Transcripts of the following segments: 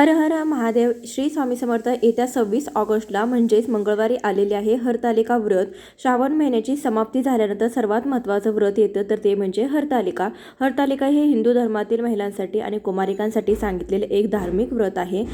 हर हर महादेव श्री स्वामी समर्थ येत्या सव्वीस ऑगस्टला म्हणजेच मंगळवारी आलेले आहे हरतालिका व्रत. श्रावण महिन्याची समाप्ती झाल्यानंतर सर्वात महत्त्वाचं व्रत येतं तर ते म्हणजे हरतालिका. हरतालिका हे हिंदू धर्मातील महिलांसाठी आणि कुमारिकांसाठी सांगितलेले एक धार्मिक व्रत आहे.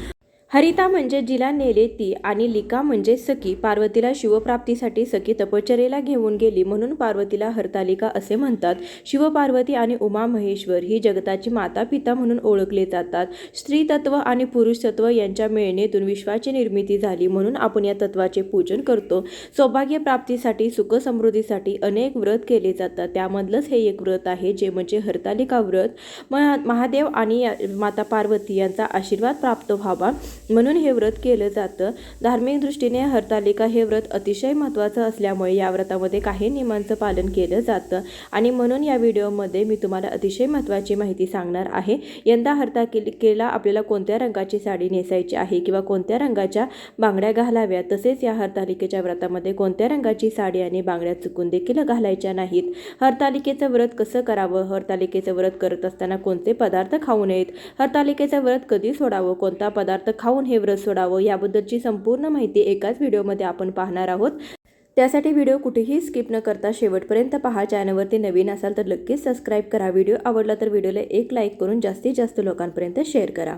हरिता म्हणजे जिला नेले ती आणि लिका म्हणजे सखी. पार्वतीला शिवप्राप्तीसाठी सखी तपश्चर्येला घेऊन गेली म्हणून पार्वतीला हरतालिका असे म्हणतात. शिवपार्वती आणि उमा महेश्वर ही जगताची माता पिता म्हणून ओळखले जातात. स्त्री तत्व आणि पुरुष तत्व यांच्या मिळणेतून विश्वाची निर्मिती झाली म्हणून आपण या तत्वाचे पूजन करतो. सौभाग्य प्राप्तीसाठी सुख समृद्धीसाठी अनेक व्रत केले जातात. त्यामधलंच हे एक व्रत आहे जे म्हणजे हरतालिका व्रत. महा महादेव आणि या- माता पार्वती यांचा आशीर्वाद प्राप्त व्हावा. म्हणून हे व्रत केलं जातं. धार्मिक दृष्टीने हरतालिका हे व्रत अतिशय महत्त्वाचं असल्यामुळे या व्रतामध्ये काही नियमांचं पालन केलं जातं. आणि म्हणून या व्हिडिओमध्ये मी तुम्हाला अतिशय महत्त्वाची माहिती सांगणार आहे. यंदा हरतालिकेला आपल्याला कोणत्या रंगाची साडी नेसायची आहे किंवा कोणत्या रंगाच्या बांगड्या घालाव्या तसेच या हरतालिकेच्या व्रतामध्ये कोणत्या रंगाची साडी आणि बांगड्या चुकून देखील घालायच्या नाहीत? हरतालिकेचं व्रत कसं करावं? हरतालिकेचं व्रत करत असताना कोणते पदार्थ खाऊ नयेत? हरतालिकेचं व्रत कधी सोडावं? कोणता पदार्थ खाऊ पाहून हे व्रत सोडावं याबद्दलची संपूर्ण माहिती एकाच व्हिडिओमध्ये आपण पाहणार आहोत. त्यासाठी व्हिडिओ कुठेही स्किप न करता शेवटपर्यंत पहा. चॅनलवरती नवीन असाल तर नक्कीच सबस्क्राईब करा. व्हिडिओ आवडला तर व्हिडिओला एक लाईक करून जास्तीत जास्त लोकांपर्यंत शेअर करा.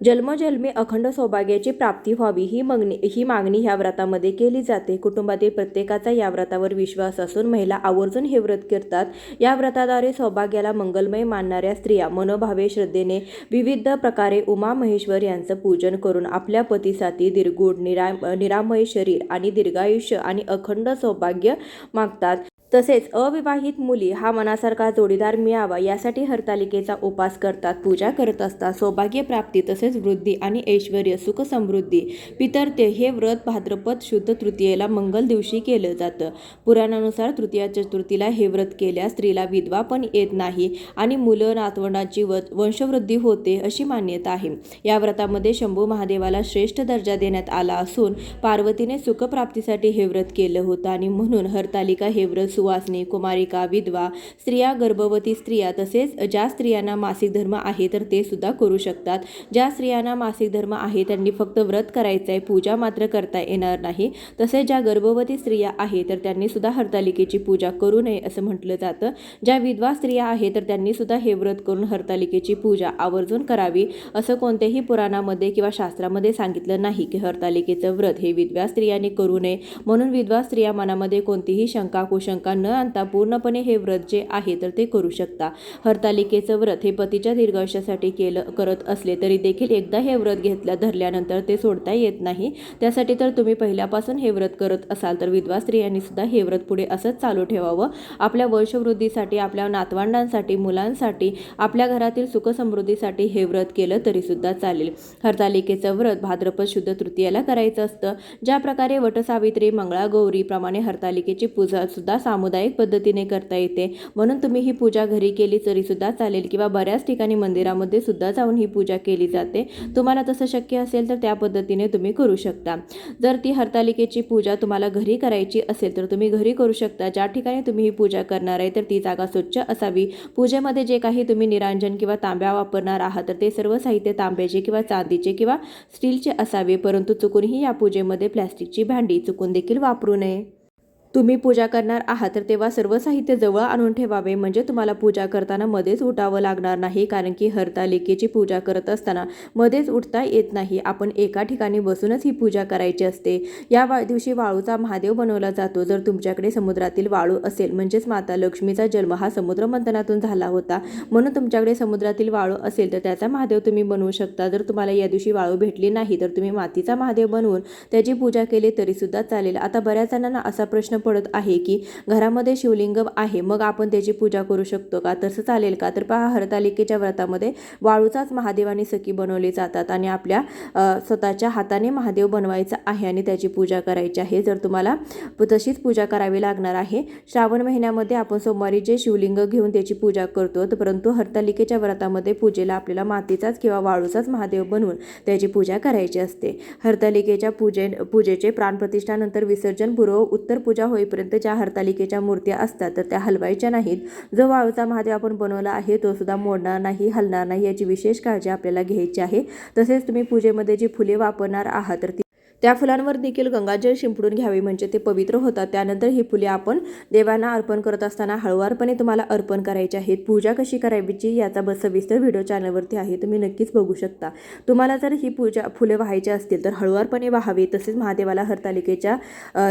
जन्मजन्मी अखंड सौभाग्याची प्राप्ती व्हावी ही मागणी ही मागणी ह्या व्रतामध्ये केली जाते. कुटुंबातील प्रत्येकाचा या व्रतावर विश्वास असून महिला आवर्जून हे व्रत करतात. या व्रताद्वारे सौभाग्याला मंगलमय मानणाऱ्या स्त्रिया मनोभावे श्रद्धेने विविध प्रकारे उमा महेश्वर यांचं पूजन करून आपल्या पतीसाठी दीर्घुड निरा निरामय शरीर आणि दीर्घायुष्य आणि अखंड सौभाग्य मागतात. तसेच अविवाहित मुली हा मनासारखा जोडीदार मिळावा यासाठी हरतालिकेचा उपास करतात. पूजा करत असतात. सौभाग्य प्राप्ती तसेच वृद्धी आणि ऐश्वर सुख समृद्धी पितरते हे व्रत भाद्रपद शुद्ध तृतीयेला मंगल दिवशी केलं जातं. पुराणानुसार तृतीया चतुर्थीला हे व्रत केल्यास स्त्रीला विधवा पण येत नाही आणि मुलं नातवंडांची व वंशवृद्धी होते अशी मान्यता आहे. या व्रतामध्ये शंभू महादेवाला श्रेष्ठ दर्जा देण्यात आला असून पार्वतीने सुखप्राप्तीसाठी हे व्रत केलं होतं आणि म्हणून हरतालिका हे व्रत सुवासनी कुमारिका विधवा स्त्रिया गर्भवती स्त्रिया तसेच ज्या स्त्रियांना मासिक धर्म आहे तर ते सुद्धा करू शकतात. ज्या स्त्रियांना मासिक धर्म आहे त्यांनी फक्त व्रत करायचं आहे पूजा मात्र करता येणार नाही. तसेच ज्या गर्भवती स्त्रिया आहे तर त्यांनी सुद्धा हरतालिकेची पूजा करू नये असं म्हटलं जातं. ज्या विधवा स्त्रिया आहे तर त्यांनी सुद्धा हे व्रत करून हरतालिकेची पूजा आवर्जून करावी असं कोणत्याही पुराणामध्ये किंवा शास्त्रामध्ये सांगितलं नाही की हरतालिकेचं व्रत हे विधवा स्त्रियांनी करू नये. म्हणून विधवा स्त्रिया मनामध्ये कोणतीही शंका कुशंका न आणता पूर्णपणे हे व्रत जे आहे तर ते करू शकता. हरतालिकेचं व्रत हे पतीच्या दीर्घायुष्यासाठी केलं करत असले तरी देखील एकदा हे व्रत घेतल्या धरल्यानंतर ते सोडता येत नाही. त्यासाठी तर तुम्ही पहिल्यापासून हे व्रत करत असाल तर विधवा स्त्रियांनी सुद्धा हे व्रत पुढे असंच चालू ठेवावं. आपल्या वंशवृद्धीसाठी आपल्या नातवंडांसाठी मुलांसाठी आपल्या घरातील सुखसमृद्धीसाठी हे व्रत केलं तरी सुद्धा चालेल. हरतालिकेचं व्रत भाद्रपद शुद्ध तृतीयाला करायचं असतं. ज्या प्रकारे वटसावित्री मंगळागौरीप्रमाणे हरतालिकेची पूजा सुद्धा सामुदायिक पद्धतीने करता येते. म्हणून तुम्ही ही पूजा घरी केली तरीसुद्धा चालेल किंवा बऱ्याच ठिकाणी मंदिरामध्ये सुद्धा जाऊन ही पूजा केली जाते. तुम्हाला तसं शक्य असेल तर त्या पद्धतीने तुम्ही करू शकता. जर ती हरतालिकेची पूजा तुम्हाला घरी करायची असेल तर तुम्ही घरी करू शकता. ज्या ठिकाणी तुम्ही ही पूजा करणार आहे तर ती जागा स्वच्छ असावी. पूजेमध्ये जे काही तुम्ही निरांजन किंवा तांब्या वापरणार आहात तर ते सर्व साहित्य तांब्याचे किंवा चांदीचे किंवा स्टीलचे असावे. परंतु चुकूनही या पूजेमध्ये प्लॅस्टिकची भांडी चुकून देखील वापरू नये. तुम्ही पूजा करणार आहात तर तेव्हा सर्व साहित्य जवळ आणून ठेवावे. म्हणजे तुम्हाला पूजा करताना मध्येच उठावं लागणार नाही कारण की हरतालिकेची पूजा करत असताना मध्येच उठता येत नाही. आपण एका ठिकाणी बसूनच ही पूजा करायची असते. या वा दिवशी वाळूचा महादेव बनवला जातो. जर तुमच्याकडे समुद्रातील वाळू असेल म्हणजेच माता लक्ष्मीचा जन्म हा समुद्र मंथनातून झाला होता. म्हणून तुमच्याकडे समुद्रातील वाळू असेल तर त्याचा महादेव तुम्ही बनवू शकता. जर तुम्हाला या दिवशी वाळू भेटली नाही तर तुम्ही मातीचा महादेव बनवून त्याची पूजा केली तरीसुद्धा चालेल. आता बऱ्याच जणांना असा प्रश्न पडत आहे की घरामध्ये शिवलिंग आहे मग आपण त्याची पूजा करू शकतो का? तसं चालेल का? तर पहा हरतालिकेच्या व्रतामध्ये वाळूचाच महादेव आणि सखी बनवले जातात आणि आपल्या स्वतःच्या हाताने महादेव बनवायचा आहे आणि त्याची पूजा करायची आहे. जर तुम्हाला तशीच पूजा करावी लागणार आहे श्रावण महिन्यामध्ये आपण सोमवारी जे शिवलिंग घेऊन त्याची पूजा करतो तर परंतु हरतालिकेच्या व्रतामध्ये पूजेला आपल्याला मातीचाच किंवा वाळूचाच महादेव बनवून त्याची पूजा करायची असते. हरतालिकेच्या पूजे पूजेचे प्राणप्रतिष्ठानंतर विसर्जन पूर्व उत्तर पूजा होईपर्यंत ज्या हरतालिकेच्या मूर्त्या असतात तर त्या हलवायच्या नाहीत. जो वाळूचा महादेव आपण बनवला आहे तो सुद्धा मोडणार नाही हलणार नाही याची विशेष काळजी आपल्याला घ्यायची आहे. तसेच तुम्ही पूजेमध्ये जी फुले वापरणार आहात तर ती त्या फुलांवर देखील गंगाजल शिंपडून घ्यावे म्हणजे ते पवित्र होतात. त्यानंतर ही फुले आपण देवांना अर्पण करत असताना हळुवारपणे तुम्हाला अर्पण करायची आहेत. पूजा कशी करायची याचा बस सविस्तर व्हिडिओ चॅनलवरती आहे. तुम्ही नक्कीच बघू शकता. तुम्हाला जर ही पूजा फुले वाहायची असतील तर हळुवारपणे व्हावे. तसेच महादेवाला हरतालिकेच्या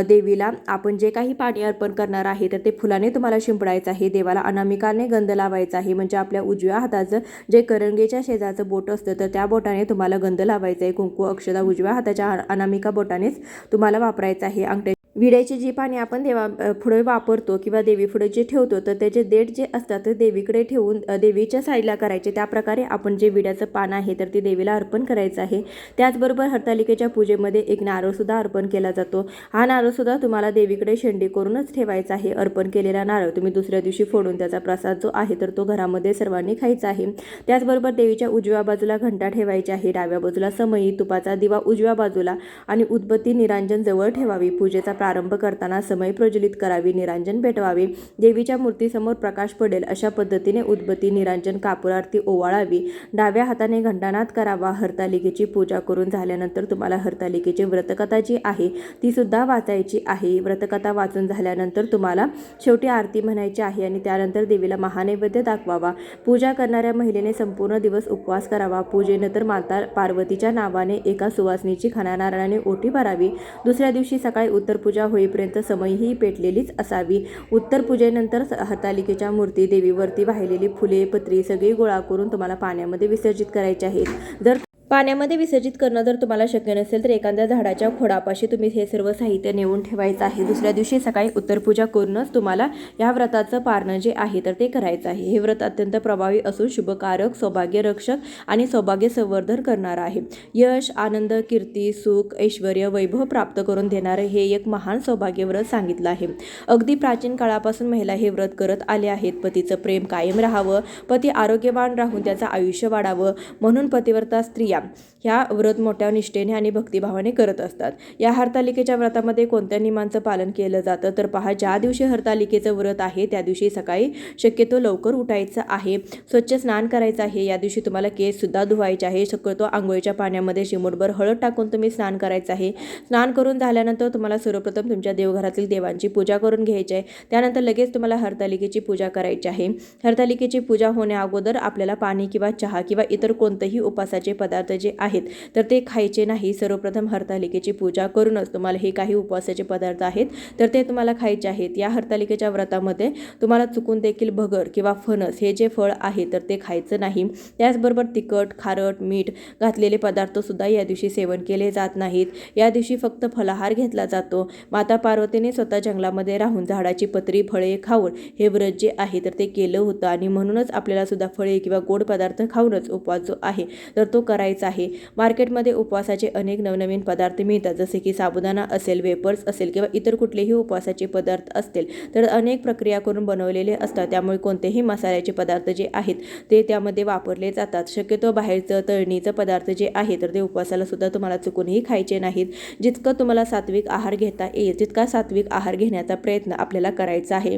देवीला आपण जे काही पाणी अर्पण करणार आहे तर ते फुलाने तुम्हाला शिंपडायचं आहे. देवाला अनामिकाने गंध लावायचा आहे. म्हणजे आपल्या उजव्या हाताचं जे करंगेच्या शेजाचं बोट असतं तर त्या बोटाने तुम्हाला गंध लावायचं आहे. कुंकू अक्षदा उजव्या हाताच्या अ- अनामिका बोटानेच तुम्हाला वापरायचं आहे. अंगठ्या विड्याची जी पाणी आपण देवा पुढे वापरतो किंवा देवी पुढे जे ठेवतो तर त्याचे देठ जे असतात ते देवीकडे ठेवून देवीच्या साईडला करायचे. त्या प्रकारे आपण जे विड्याचं पान आहे तर ते देवीला अर्पण करायचं आहे. त्याचबरोबर हरतालिकेच्या पूजेमध्ये एक नारळसुद्धा अर्पण केला जातो. हा नारळसुद्धा तुम्हाला देवीकडे शेंडी करूनच ठेवायचा आहे. अर्पण केलेला नारळ तुम्ही दुसऱ्या दिवशी फोडून त्याचा प्रसाद जो आहे तर तो घरामध्ये सर्वांनी खायचा आहे. त्याचबरोबर देवीच्या उजव्या बाजूला घंटा ठेवायची आहे. डाव्या बाजूला समयी तुपाचा दिवा उजव्या बाजूला आणि उदबत्ती निरांजन जवळ ठेवावी. पूजेचा प्रारंभ करताना समय प्रज्वलित करावी निरांजन पेटवावे देवीच्या मूर्तीसमोर प्रकाश पडेल अशा पद्धतीने उदबत्ती निरांजन कापूर आरती ओवाळावी. डाव्या हाताने घंटानाद करावा. हरतालिकेची पूजा करून झाल्यानंतर तुम्हाला हरतालिकेची व्रतकथा जी आहे. ती सुद्धा वाचायची आहे. व्रतकथा वाचून झाल्यानंतर तुम्हाला शेवटी आरती म्हणायची आहे आणि त्यानंतर देवीला महानैवेद्य दाखवावा. पूजा करणाऱ्या महिलेने संपूर्ण दिवस उपवास करावा. पूजेनंतर माता पार्वतीच्या नावाने एका सुवासनीची खाना नारळाने ओटी भरावी. दुसऱ्या दिवशी सकाळी उत्तर पूजा पूजा होईपर्यंत समय ही पेटलेलीच असावी. उत्तर पूजेनंतर हतालिकेच्या मूर्ती देवीवरती वाहिलेली फुले पत्री सगळी गोळा करून तुम्हाला पाण्यामध्ये विसर्जित करायचे आहेत. जर पाण्यामध्ये विसर्जित करणं जर तुम्हाला शक्य नसेल तर एखाद्या झाडाच्या खोडापाशी तुम्ही हे सर्व साहित्य नेऊन ठेवायचं आहे. दुसऱ्या दिवशी सकाळी उत्तरपूजा करूनच तुम्हाला या व्रताचं पारणं जे आहे तर ते करायचं आहे. हे व्रत अत्यंत प्रभावी असून शुभकारक सौभाग्य रक्षक आणि सौभाग्य संवर्धन करणारं आहे. यश आनंद कीर्ती सुख ऐश्वर वैभव प्राप्त करून देणारं हे एक महान सौभाग्य व्रत सांगितलं आहे. अगदी प्राचीन काळापासून महिला हे व्रत करत आले आहेत. पतीचं प्रेम कायम राहावं पती आरोग्यवान राहून त्याचं आयुष्य वाढावं म्हणून पतिव्रता स्त्रिया Adams. ह्या व्रत मोठ्या निष्ठेने आणि भक्तिभावाने करत असतात. या हरतालिकेच्या व्रतामध्ये कोणत्या नियमांचं पालन केलं जातं? तर पहा ज्या दिवशी हरतालिकेचं व्रत आहे त्या दिवशी सकाळी शक्यतो लवकर उठायचं आहे. स्वच्छ स्नान करायचं आहे. या दिवशी तुम्हाला केससुद्धा धुवायचे आहे. शक्यतो आंघोळीच्या पाण्यामध्ये शिमूटभर हळद टाकून तुम्ही स्नान करायचं आहे. स्नान करून झाल्यानंतर तुम्हाला सर्वप्रथम तुमच्या देवघरातील देवांची पूजा करून घ्यायची आहे. त्यानंतर लगेच तुम्हाला हरतालिकेची पूजा करायची आहे. हरतालिकेची पूजा होण्या अगोदर आपल्याला पाणी किंवा चहा किंवा इतर कोणतेही उपासाचे पदार्थ जे आहे आहेत. तर ते खायचे नाही. सर्वप्रथम हरतालिकेची पूजा करूनच तुम्हाला हे काही उपवासाचे पदार्थ आहेत. तर ते तुम्हाला खायचे आहेत. या हरतालिकेच्या व्रतामध्ये तुम्हाला चुकून देखील भगर किंवा फणस हे जे फळ आहे तर ते खायचं नाही. त्याचबरोबर तिखट खारट मीठ घातलेले पदार्थसुद्धा या दिवशी सेवन केले जात नाहीत. या दिवशी फक्त फलाहार घेतला जातो. माता पार्वतीने स्वतः जंगलामध्ये राहून झाडाची पत्री फळे खाऊन हे व्रत जे आहे तर ते केलं होतं. आणि म्हणूनच आपल्याला सुद्धा फळे किंवा गोड पदार्थ खाऊनच उपवास जो आहे तर तो करायचा आहे. मार्केटमध्ये उपवासाचे अनेक नवनवीन पदार्थ मिळतात जसे की साबुदाणा असेल वेपर्स असेल किंवा इतर कुठलेही उपवासाचे पदार्थ असतील तर अनेक प्रक्रिया करून बनवलेले असतात. त्यामुळे कोणतेही मसाल्याचे पदार्थ जे आहेत ते त्यामध्ये वापरले जातात. शक्यतो बाहेरचं तळणीचं पदार्थ जे आहे तर ते उपवासाला सुद्धा तुम्हाला चुकूनही खायचे नाहीत. जितकं तुम्हाला सात्विक आहार घेता येईल तितका सात्विक आहार घेण्याचा प्रयत्न आपल्याला करायचा आहे.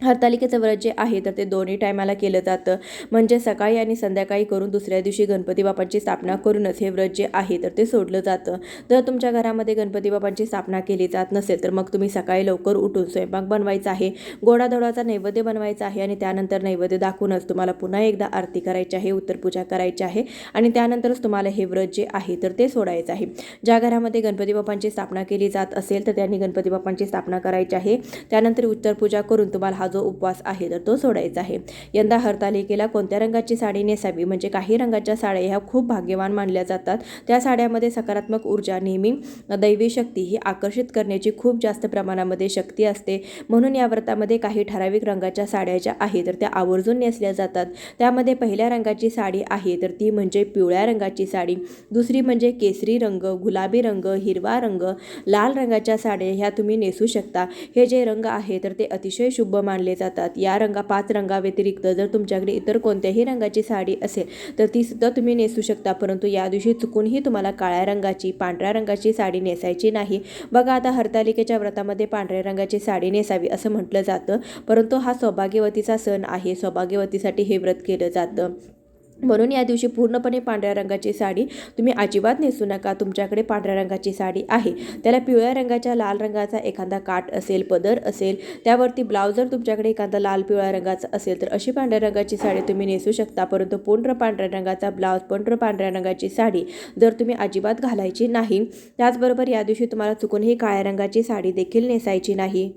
हरतालिकेचं व्रत जे आहे तर ते दोन्ही टायमाला केलं जातं. म्हणजे सकाळी आणि संध्याकाळी करून दुसऱ्या दिवशी गणपती बाप्पांची स्थापना करूनच हे व्रत जे आहे तर ते सोडलं जातं. जर तुमच्या घरामध्ये गणपती बाप्पांची स्थापना केली जात नसेल तर मग तुम्ही सकाळी लवकर उठून स्वयंपाक बनवायचा आहे गोडाधोडाचा नैवेद्य बनवायचा आहे आणि त्यानंतर नैवेद्य दाखवूनच तुम्हाला पुन्हा एकदा आरती करायची आहे उत्तरपूजा करायची आहे आणि त्यानंतरच तुम्हाला हे व्रत जे आहे तर ते सोडायचं आहे. ज्या घरामध्ये गणपती बाप्पांची स्थापना केली जात असेल तर त्यांनी गणपती बाप्पांची स्थापना करायची आहे. त्यानंतर उत्तरपूजा करून तुम्हाला हा जो उपवास आहे तर तो सोडायचा आहे. यंदा हरतालिकेला कोणत्या रंगाची साडी नेसावी? म्हणजे काही रंगाच्या साड्या ह्या खूप भाग्यवान मानल्या जातात. त्या साड्यामध्ये सकारात्मक ऊर्जा नेहमी दैवी शक्ती ही आकर्षित करण्याची खूप जास्त प्रमाणामध्ये शक्ती असते. म्हणून या व्रतामध्ये काही ठराविक रंगाच्या साड्या ज्या आहेत तर त्या आवर्जून नेसल्या जातात. त्यामध्ये पहिल्या रंगाची साडी आहे तर ती म्हणजे पिवळ्या रंगाची साडी. दुसरी म्हणजे केसरी रंग गुलाबी रंग हिरवा रंग लाल रंगाच्या साड्या ह्या तुम्ही नेसू शकता. हे जे रंग आहे तर ते अतिशय शुभ मानले जातात. या रंगा पाच रंगाव्यतिरिक्त जर तुमच्याकडे इतर कोणत्याही रंगाची साडी असेल तर ती सुद्धा तुम्ही नेसू शकता. परंतु या दिवशी चुकूनही तुम्हाला काळ्या रंगाची पांढऱ्या रंगाची साडी नेसायची नाही. बघा आता हरतालिकेच्या व्रतामध्ये पांढऱ्या रंगाची साडी नेसावी असं म्हटलं जातं. परंतु हा सौभाग्यवतीचा सण आहे. सौभाग्यवतीसाठी हे व्रत केलं जातं. म्हणून या दिवशी पूर्णपणे पांढऱ्या रंगाची साडी तुम्ही अजिबात नेसू नका. तुमच्याकडे पांढऱ्या रंगाची साडी आहे. त्याला पिवळ्या रंगाच्या लाल रंगाचा एखादा काठ असेल पदर असेल त्यावरती ब्लाऊज जर तुमच्याकडे एखादा लाल पिवळ्या रंगाचा असेल तर अशी पांढऱ्या रंगाची साडी तुम्ही नेसू शकता. परंतु पूर्ण पांढऱ्या रंगाचा ब्लाऊज पूर्ण पांढऱ्या रंगाची साडी जर तुम्ही अजिबात घालायची नाही. त्याचबरोबर या दिवशी तुम्हाला चुकूनही काळ्या रंगाची साडी देखील नेसायची नाही.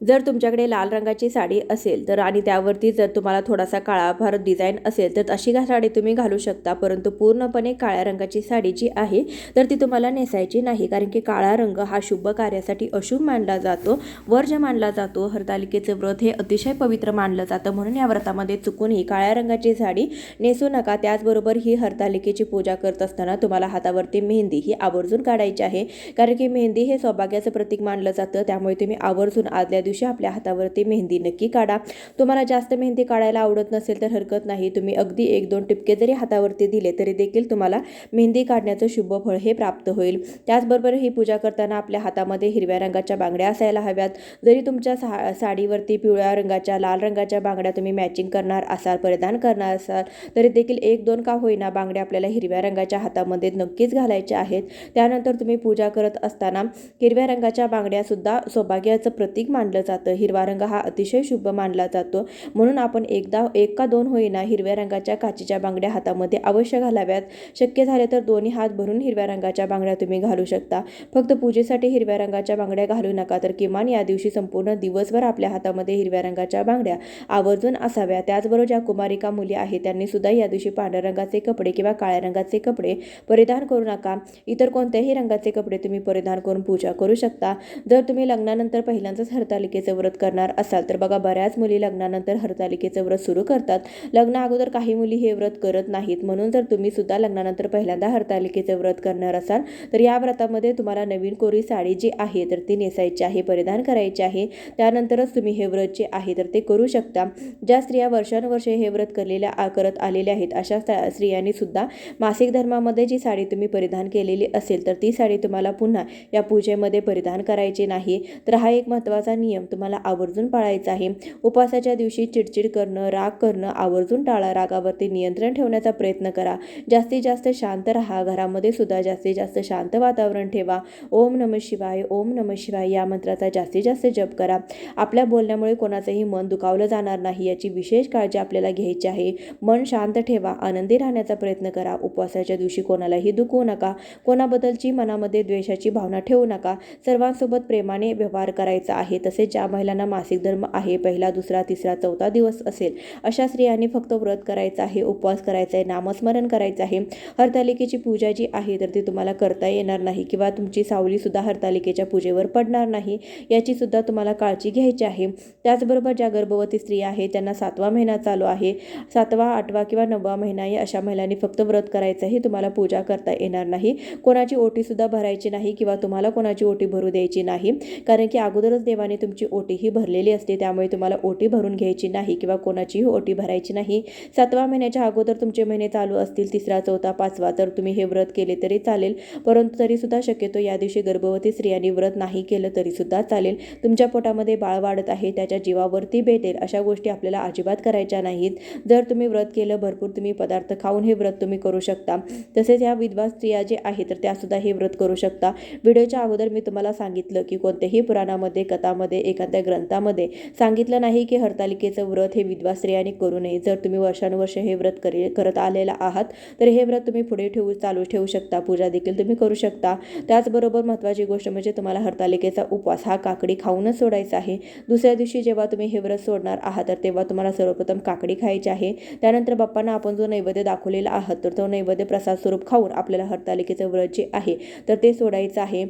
जर तुमच्याकडे लाल रंगाची साडी असेल तर आणि त्यावरती जर तुम्हाला थोडासा काळाभार डिझाईन असेल तर अशी साडी तुम्ही घालू शकता. परंतु पूर्णपणे काळ्या रंगाची साडी जी आहे तर ती तुम्हाला नेसायची नाही. कारण की काळा रंग हा शुभ कार्यासाठी अशुभ मानला जातो. वर्ज मानला जातो. हरतालिकेचं व्रत हे अतिशय पवित्र मानलं जातं. म्हणून या व्रतामध्ये चुकूनही काळ्या रंगाची साडी नेसू नका. त्याचबरोबर ही हरतालिकेची पूजा करत असताना तुम्हाला हातावरती मेहंदी ही आवर्जून काढायची आहे. कारण की मेहंदी हे सौभाग्याचं प्रतीक मानलं जातं. त्यामुळे तुम्ही आवर्जून आदल्या दिवशी आपल्या हातावरती मेहंदी नक्की काढा. तुम्हाला जास्त मेहंदी काढायला आवडत नसेल तर हरकत नाही. तुम्ही अगदी एक दोन टिपके जरी हातावरती दिले तरी देखील तुम्हाला मेहंदी काढण्याचं शुभ फळ हे प्राप्त होईल. त्याचबरोबर ही पूजा करताना आपल्या हातामध्ये हिरव्या रंगाच्या बांगड्या असायला हव्यात. जरी तुमच्या सा साडीवरती पिवळ्या रंगाच्या लाल रंगाच्या बांगड्या तुम्ही मॅचिंग करणार असाल परिधान करणार असाल तरी देखील एक दोन का होईना बांगड्या आपल्याला हिरव्या रंगाच्या हातामध्ये नक्कीच घालायच्या आहेत. त्यानंतर तुम्ही पूजा करत असताना हिरव्या रंगाच्या बांगड्यासुद्धा सौभाग्याचं प्रतीक मानलं जातं. हिरवा रंग हा अतिशय शुभ मानला जातो. म्हणून आपण एकदा एक का दोन होईना हिरव्या रंगाच्या काचेच्या बांगड्या हातामध्ये अवश्य घालाव्यात. शक्य झाले तर दोन्ही हात भरून हिरव्या रंगाच्या बांगड्या तुम्ही घालू शकता. फक्त पूजेसाठी हिरव्या रंगाच्या बांगड्या घालू नका तर किमान या दिवशी संपूर्ण दिवसभर आपल्या हातामध्ये हिरव्या रंगाच्या बांगड्या आवर्जून असाव्या. त्याचबरोबर ज्या कुमारिका मुली आहेत त्यांनी सुद्धा या दिवशी पांढऱ्या रंगाचे कपडे किंवा काळ्या रंगाचे कपडे परिधान करू नका. इतर कोणत्याही रंगाचे कपडे तुम्ही परिधान करून पूजा करू शकता. जर तुम्ही लग्नानंतर पहिल्यांदाच हरतालिकेचं व्रत करणार असाल तर बघा बऱ्याच मुली लग्नानंतर हरतालिकेचं व्रत सुरू करतात. लग्न अगोदर काही मुली हे व्रत करत नाहीत. म्हणून जर तुम्ही सुद्धा लग्नानंतर पहिल्यांदा हरतालिकेचं व्रत करणार असाल तर या व्रतामध्ये तुम्हाला नवीन कोरी साडी जी आहे तर ती नेसायची आहे परिधान करायची आहे. त्यानंतरच तुम्ही हे व्रत जे आहे तर ते करू शकता. ज्या स्त्रिया वर्षानुवर्षे हे व्रत करलेल्या करत आलेल्या आहेत अशा स्त्रियांनी सुद्धा मासिक धर्मामध्ये जी साडी तुम्ही परिधान केलेली असेल तर ती साडी तुम्हाला पुन्हा या पूजेमध्ये परिधान करायची नाही. तर हा एक महत्त्वाचा नियम तुम्हाला आवर्जून पाळायचा आहे. उपवासाच्या दिवशी चिडचिड करणं राग करणं आवर्जून टाळा रागावरती नियंत्रण ठेवण्याचा प्रयत्न करा. जास्तीत जास्त शांत राहा. घरामध्ये सुद्धा जास्तीत जास्त शांत वातावरण ठेवा. ओम नम शिवाय ओम नम शिवाय या मंत्राचा जास्तीत जास्त जप करा. आपल्या बोलण्यामुळे कोणाचंही मन दुखावलं जाणार नाही याची विशेष काळजी आपल्याला घ्यायची आहे. मन शांत ठेवा. आनंदी राहण्याचा प्रयत्न करा. उपवासाच्या दिवशी कोणालाही दुखवू नका. कोणाबद्दलची मनामध्ये द्वेषाची भावना ठेवू नका. सर्वांसोबत प्रेमाने व्यवहार करायचा आहे. तसेच ज्या महिलांना मासिक धर्म आहे पहिला दुसरा तिसरा चौथा दिवस असेल अशा स्त्रियांनी फक्त व्रत करायचं आहे उपवास करायचा आहे नामस्मरण करायचं आहे. हरतालिकेची पूजा जी आहे तर ती तुम्हाला करता येणार नाही किंवा तुमची सावलीसुद्धा हरतालिकेच्या पूजेवर पडणार नाही याचीसुद्धा तुम्हाला काळजी घ्यायची आहे. त्याचबरोबर ज्या गर्भवती स्त्रिया आहे त्यांना सातवा महिना चालू आहे. सातवा आठवा किंवा नववा महिना या अशा महिलांनी फक्त व्रत करायचं आहे तुम्हाला पूजा करता येणार नाही. कोणाची ओटीसुद्धा भरायची नाही किंवा तुम्हाला कोणाची ओटी भरू द्यायची नाही. कारण की अगोदरच देवाने तुमची ओटी ही भरलेली असते त्यामुळे तुम्हाला ओटी भरून घ्यायची नाही किंवा कोणाचीही ओटी भरायची नाही. सातवा महिन्याच्या अगोदर तुमचे महिने चालू असतील तिसरा चौथा पाचवा तर तुम्ही हे व्रत केले तरी चालेल. परंतु तरीसुद्धा शक्यतो या दिवशी गर्भवती स्त्रियांनी व्रत नाही केलं तरीसुद्धा चालेल. तुमच्या पोटामध्ये बाळ वाढत आहे त्याच्या जीवावरती भेटेल अशा गोष्टी आपल्याला अजिबात करायच्या नाहीत. जर तुम्ही व्रत केलं भरपूर तुम्ही पदार्थ खाऊन हे व्रत तुम्ही करू शकता. तसेच ह्या विधवा स्त्रिया जे आहे तर त्यासुद्धा हे व्रत करू शकता. व्हिडिओच्या अगोदर मी तुम्हाला सांगितलं की कोणत्याही पुराणामध्ये कथामध्ये एखाद्या ग्रंथामध्ये सांगितलं नाही की हरतालिकेचं व्रत हे विधवा स्त्रियांनी करू नये. जर तुम्ही वर्षानुवर्ष हे व्रत करे करत आलेला आहात तर हे व्रत तुम्ही पुढे ठेवू चालू ठेवू शकता. पूजा देखील तुम्ही करू शकता. त्याचबरोबर महत्त्वाची गोष्ट म्हणजे तुम्हाला हरतालिकेचा उपवास हा काकडी खाऊनच सोडायचा आहे. दुसऱ्या दिवशी जेव्हा तुम्ही हे व्रत सोडणार आहात तर तेव्हा तुम्हाला सर्वप्रथम काकडी खायची आहे. त्यानंतर बाप्पांना आपण जो नैवेद्य दाखवलेला आहात तर तो नैवेद्य प्रसाद स्वरूप खाऊन आपल्याला हरतालिकेचं व्रत जे आहे तर ते सोडायचं आहे.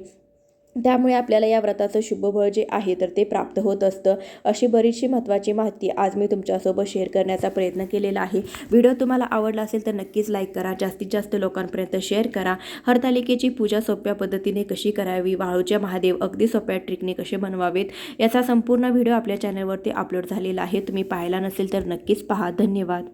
त्यामुळे आपल्याला या व्रताचं शुभबळ जे आहे तर ते प्राप्त होत असतं. अशी बरीचशी महत्त्वाची माहिती आज मी तुमच्यासोबत शेअर करण्याचा प्रयत्न केलेला आहे. व्हिडिओ तुम्हाला आवडला असेल तर नक्कीच लाईक करा. जास्तीत जास्त लोकांपर्यंत शेअर करा. हरतालिकेची पूजा सोप्या पद्धतीने कशी करावी? वाळूच्या महादेव अगदी सोप्या ट्रिकने कसे बनवावेत? याचा संपूर्ण व्हिडिओ आपल्या चॅनलवरती अपलोड झालेला आहे. तुम्ही पाहायला नसेल तर नक्कीच पहा. धन्यवाद.